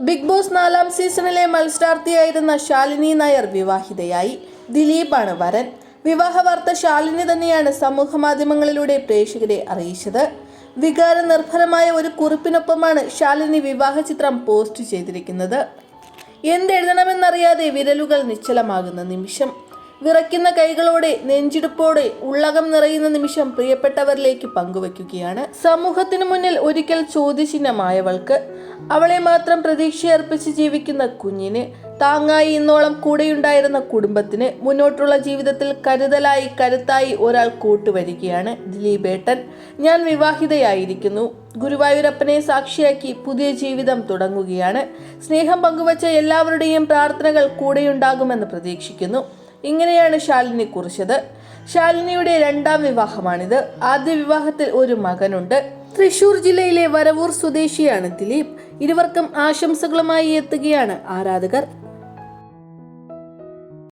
Big boss നാലാം സീസണിലെ മത്സരാർത്ഥിയായിരുന്ന ശാലിനി നായർ വിവാഹിതയായി. ദിലീപാണ് വരൻ. വിവാഹ വാർത്ത ശാലിനി തന്നെയാണ് സമൂഹ മാധ്യമങ്ങളിലൂടെ പ്രേക്ഷകരെ അറിയിച്ചത്. വികാര നിർഭരമായ ഒരു കുറിപ്പിനൊപ്പമാണ് ശാലിനി വിവാഹ ചിത്രം പോസ്റ്റ് ചെയ്തിരിക്കുന്നത്. എന്തെഴുതണമെന്നറിയാതെ വിരലുകൾ നിശ്ചലമാകുന്ന നിമിഷം വിറയ്ക്കുന്ന കൈകളോടെ നെഞ്ചിടുപ്പോടെ ഉള്ളകം നിറയുന്ന നിമിഷം പ്രിയപ്പെട്ടവരിലേക്ക് പങ്കുവയ്ക്കുകയാണ്. സമൂഹത്തിനു മുന്നിൽ ഒരിക്കൽ ചോദ്യചിഹ്നമായവൾക്ക് അവളെ മാത്രം പ്രതീക്ഷയർപ്പിച്ച് ജീവിക്കുന്ന കുഞ്ഞിന് താങ്ങായി ഇന്നോളം കൂടെയുണ്ടായിരുന്ന കുടുംബത്തിന് മുന്നോട്ടുള്ള ജീവിതത്തിൽ കരുതലായി കരുത്തായി ഒരാൾ കൂട്ടുവരികയാണ് ദിലീപേട്ടൻ. ഞാൻ വിവാഹിതയായിരിക്കുന്നു. ഗുരുവായൂരപ്പനെ സാക്ഷിയാക്കി പുതിയ ജീവിതം തുടങ്ങുകയാണ്. സ്നേഹം പങ്കുവച്ച എല്ലാവരുടെയും പ്രാർത്ഥനകൾ കൂടെയുണ്ടാകുമെന്ന് പ്രതീക്ഷിക്കുന്നു. ഇങ്ങനെയാണ് ശാലിനി കുറിച്ചത്. ശാലിനിയുടെ രണ്ടാം വിവാഹമാണിത്. ആദ്യ വിവാഹത്തിൽ ഒരു മകനുണ്ട്. തൃശൂർ ജില്ലയിലെ വരവൂർ സ്വദേശിയാണ് ദിലീപ്. ഇരുവർക്കും ആശംസകളുമായി എത്തുകയാണ് ആരാധകർ.